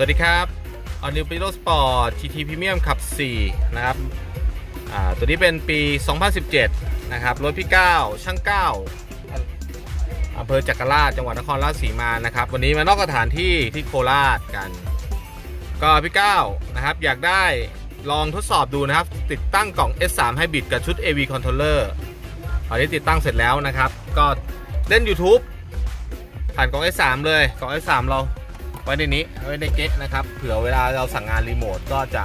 สวัสดีครับออนิวปิโ o สปอร์ต GT Premium ขับ 4 นะครับอ่าตัวนี้เป็นปี 2017 นะครับ รถพี่ 9 ช่าง 9อำเภอจักรราชจังหวัดนครราชสีมา นะครับ วันนี้มานอกสถานที่ที่โคราชกัน ก็พี่ 9 นะครับ อยากได้ลองทดสอบดูนะครับ ติดตั้งกล่อง S3 Hybrid กับชุด AV Controller ตอนนี้ติดตั้งเสร็จแล้วนะครับ ก็เล่น YouTube ผ่านกล่อง S3 เลย กล่อง S3 เรา ว้ในนี้ไว้ในเก๊ะนะครับ เผื่อเวลาเราสั่งงานรีโมทก็จะ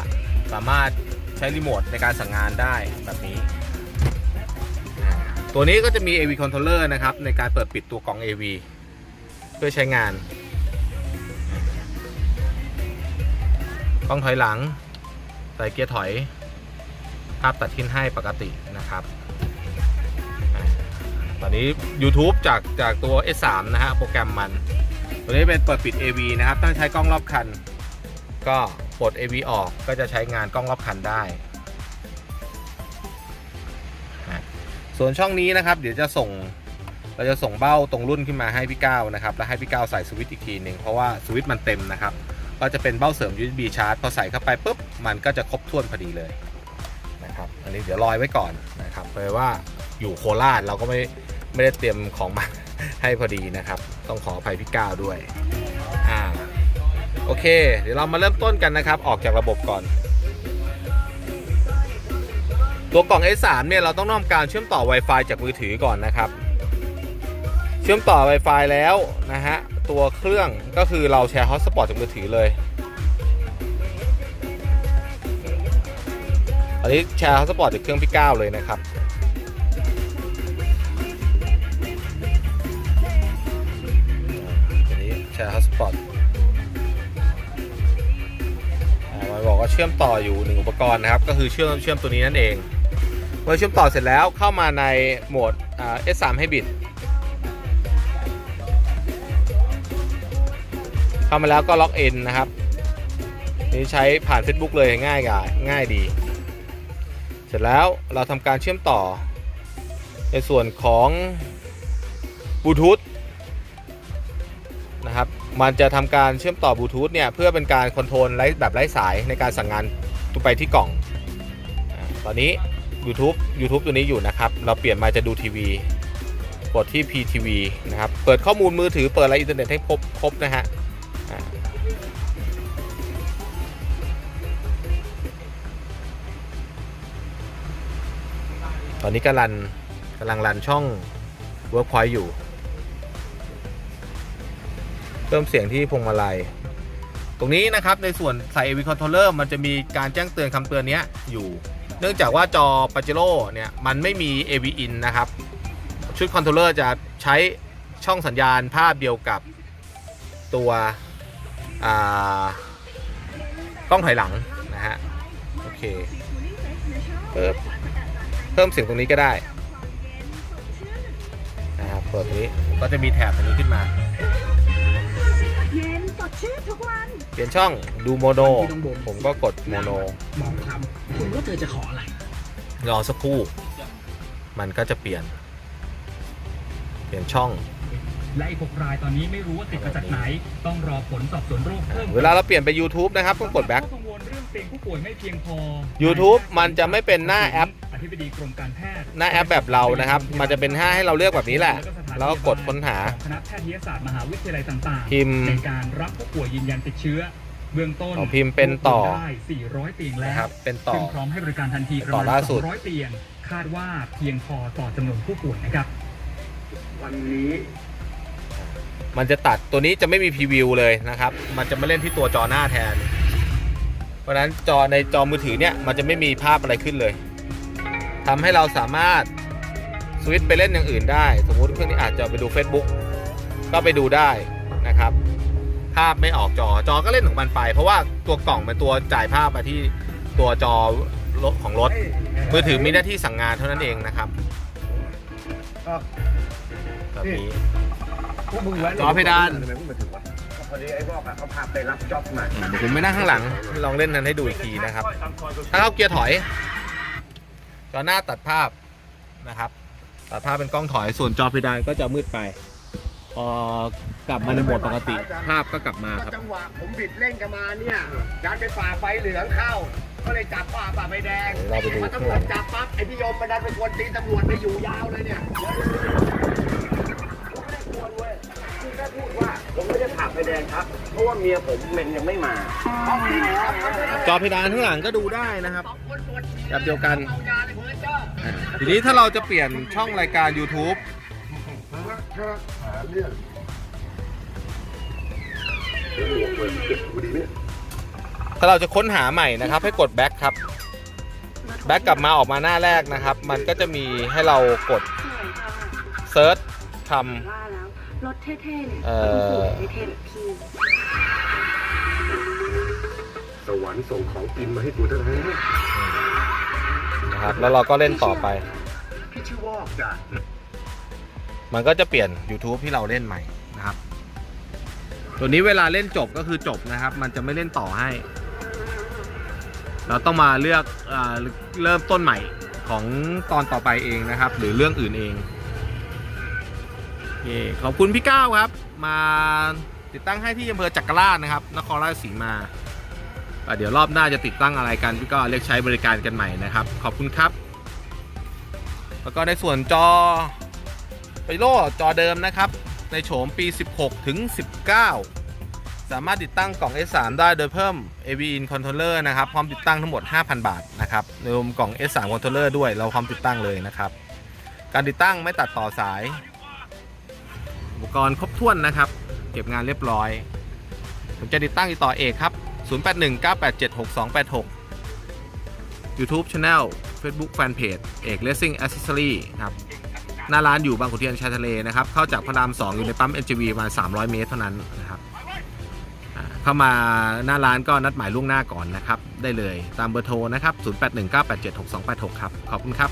สามารถใช้รีโมทในการสั่งงานได้แบบนี้ ตัวนี้ก็จะมี AV controller นะครับ ในการเปิดปิดตัวกล่อง AV เพื่อใช้งานกล้องถอยหลัง ใส่เกียร์ถอย ภาพตัดทิ้นให้ปกตินะครับตอนนี้ YouTube จากจากตัว S3 นะฮะ โปรแกรมมัน ตัวนี้เป็นเปิดปิด AV นะครับ ต้องใช้กล้องรอบคัน ก็ปลด AV ออกก็จะใช้งานกล้องรอบคันได้ ส่วนช่องนี้นะครับ เดี๋ยวจะส่งเราจะส่งเบ้าตรงรุ่นขึ้นมาให้พี่ก้าวนะครับแล้วให้พี่ก้าวใส่สวิตช์อีกทีหนึ่งเพราะว่าสวิตช์มันเต็มนะครับก็จะเป็นเบ้าเสริม USB ชาร์จพอใส่เข้าไปปุ๊บมันก็จะครบถ้วนพอดีเลยนะครับอันนี้เดี๋ยวลอยไว้ก่อนนะครับเพราะว่าอยู่โคราชเราก็ไม่ไม่ได้เตรียมของมาให้พอดีนะครับ ต้องขออภัยพี่ก้าวด้วยอ่าโอเค เดี๋ยวเรามาเริ่มต้นกันนะครับ ออกจากระบบก่อน ตัวกล่อง S3 เนี่ยเราต้องทำการเชื่อมต่อ Wi-Fi จากมือถือก่อนนะครับ เชื่อมต่อ Wi-Fi แล้วนะฮะตัวเครื่องก็คือเราแชร์ฮอตสปอตจากมือถือเลยอันนี้แชร์ฮอตสปอตจากเครื่องพี่ก้าวเลยนะครับ แชร์ฮอสปอตมันบอกว่าเชื่อมต่ออยู่หนึ่งอุปกรณ์นะครับ ก็คือเชื่อมเชื่อมตัวนี้นั่นเอง เมื่อเชื่อมต่อเสร็จแล้วเข้ามาในโหมด S3 Hybrid เข้ามาแล้วก็ล็อกอินนะครับ นี่ใช้ผ่าน Facebook เลยง่ายกว่าง่ายดี เสร็จแล้วเราทำการเชื่อมต่อในส่วนของบลูทูธ นะครับ มันจะทำการเชื่อมต่อบลูทูธเนี่ยเพื่อเป็นการคอนโทรลไร้แบบไร้สายในการสั่งงานไปที่กล่อง ตอนนี้ YouTube YouTube ตัวนี้อยู่นะครับ เราเปลี่ยนมาจะดูทีวีกดที่ PTV นะครับ เปิดข้อมูลมือถือเปิดอะไรอินเทอร์เน็ตให้ครบครบนะฮะตอนนี้กำลังกำลังรันช่อง Workpoint อยู่ พิ่มเสียงที่พวงมาลัย ตรงนี้นะครับในส่วนใส่ AV controller มันจะมีการแจ้งเตือนคำเตือนนี้อยู่ เนื่องจากว่าจอ p a j e r o เนี่ยมันไม่มี AV in นะครับ ชุดคอนโทรลเลอร์จะใช้ช่องสัญญาณภาพเดียวกับตัวกล้องถอยหลังนะฮะโอเคเปิดเพิ่มเสียงตรงนี้ก็ได้นะครับเปิดตรงนี้ก็จะมีแถบตรงนี้ขึ้นมา ชื่นทุกวัน เปลี่ยนช่องดูโมโน ผมก็กดโมโน มองคำคุณว่าเธอจะขออะไร รอสักครู่ มันก็จะเปลี่ยน เปลี่ยนช่อง และอีกหกรายตอนนี้ไม่รู้ว่าติดมาจากไหน ต้องรอผลสอบสวนโรคเพิ่มเวลาเราเปลี่ยนไป YouTube นะครับต้องกด back กังวลเรื่องเตียงผู้ป่วยไม่เพียงพอ YouTube มันจะไม่เป็นหน้าแอป อธิบดีกรมการแพทย์หน้าแอปแบบเรานะครับ มันจะเป็นหน้าให้เราเลือกแบบนี้แหละ แล้วก็กดค้นหาคณะแพทยศาสตร์มหาวิทยาลัยต่างพิมพ์ในการรับผู้ป่วยยืนยันติดเชื้อ เบื้องต้นเอาพิมพ์เป็นต่อได้ 400 เตียงแล้นะครัวบเป็นต่อ ซึ่งพร้อมให้บริการทันทีประต่อมาณ ล่าสุด 200 เตียง คาดว่าเพียงพอต่อจำนวนผู้ป่วยนะครับ วันนี้ มันจะตัดตัวนี้จะไม่มีพรีวิวเลยนะครับ มันจะมาเล่นที่ตัวจอหน้าแทน เพราะฉะนั้นจอในจอมือถือเนี่ยมันจะไม่มีภาพอะไรขึ้นเลยทำให้เราสามารถ สวิตช์ไปเล่นอย่างอื่นได้ สมมุติเครื่องนี้อาจจะไปดู Facebook ก็ไปดูได้นะครับ ภาพไม่ออกจอจอก็เล่นของมันไป เพราะว่าตัวกล่องเป็นตัวจ่ายภาพมาที่ตัวจอรถของรถ มือถือมีหน้าที่สั่งงานเท่านั้นเองนะครับแบบนี้จอเพดานทำไมพูดมาถึงวะก็พอดีไอ้บอกอะเขาพาไปรับจ็อบมาเดี๋ยวผมไปนั่งข้างหลังลองเล่นนั้นให้ดูอีกทีนะครับ ถ้าเข้าเกียร์ถอย จอหน้าตัดภาพนะครับ ตัดภาพเป็นกล้องถอยส่วนจอเพดานก็จะมืดไปพอกลับมาในโหมดปกติ ภาพก็กลับมาครับ จังหวะผมบิดเร่งกันมาเนี่ยดันไปฝ่าไฟเหลืองเข้า ก็เลยจับฝ่าฝ่าไฟแดงเราไปดู พอตำรวจจับปั๊บไอพี่โยมมันดันไปกวนตีนตำรวจไปอยู่ยาวเลยเนี่ยผมไม่ได้กวนเว้ยคือแค่พูดว่าผมไม่ได้ผ่าไฟแดงครับ เพราะว่าเมียผมเมนยังไม่มาเอาจริงครับจอเพดานข้างหลังก็ดูได้นะครับสองคนตรวจฉี่แบบเดียวกัน เทีนี้ถ้าเราจะเปลี่ยนช่องรายการ YouTube ถ้าเราจะค้นหาใหม่นะครับ ให้กดแบ็คครับแบ็คกลับมาออกมาหน้าแรกนะครับ มันก็จะมีให้เรากด สวยค่ะเซิร์ชคว่าแล้วรถเท่ๆเนี่ยเอ่อ ต้องสวยเท่ๆแบบพี่สวรรค์ส่งของกินมาให้กูแท้ำนะครับ แล้วเราก็เล่นต่อไป มันก็จะเปลี่ยน YouTube ที่เราเล่นใหม่นะครับ ตัวนี้เวลาเล่นจบก็คือจบนะครับ มันจะไม่เล่นต่อให้ เราต้องมาเลือกอเริ่มต้นใหม่ของตอนต่อไปเองนะครับ หรือเรื่องอื่นเองเขอบคุณพี่ก้าวครับ มาติดตั้งให้ที่อำเภอจักรราชนะครับ นครราชสีมา เดี๋ยวรอบหน้าจะติดตั้งอะไรกันพี่ก็เรียกใช้บริการกันใหม่นะครับ ขอบคุณครับ แล้วก็ในส่วนจอไปโลจอเดิมนะครับ ในโฉมปี 16 ถึง 19 สามารถติดตั้งกล่อง S3 ได้โดยเพิ่ม AV in controller นะครับ พร้อมติดตั้งทั้งหมด 5,000 บาทนะครับรวมกล่อง S3 controller ด้วยเราพร้อมติดตั้งเลยนะครับ การติดตั้งไม่ตัดต่อสาย อุปกรณ์ครบถ้วนนะครับ เก็บงานเรียบร้อย ผมจะติดตั้งติดต่อเอกครับ 0819876286 YouTube Channel Facebook Fanpage เอก Racing Accessory ครับหน้าร้านอยู่บางขุนเทียนชายทะเลนะครับ เข้าจากพระราม 2 อยู่ในปั๊ม NGV ประมาณ 300 เมตรเท่านั้นนะครับเข้ามาหน้าร้านก็นัดหมายล่วงหน้าก่อนนะครับ ได้เลยตามเบอร์โทรนะครับ 0819876286 ครับ ขอบคุณครับ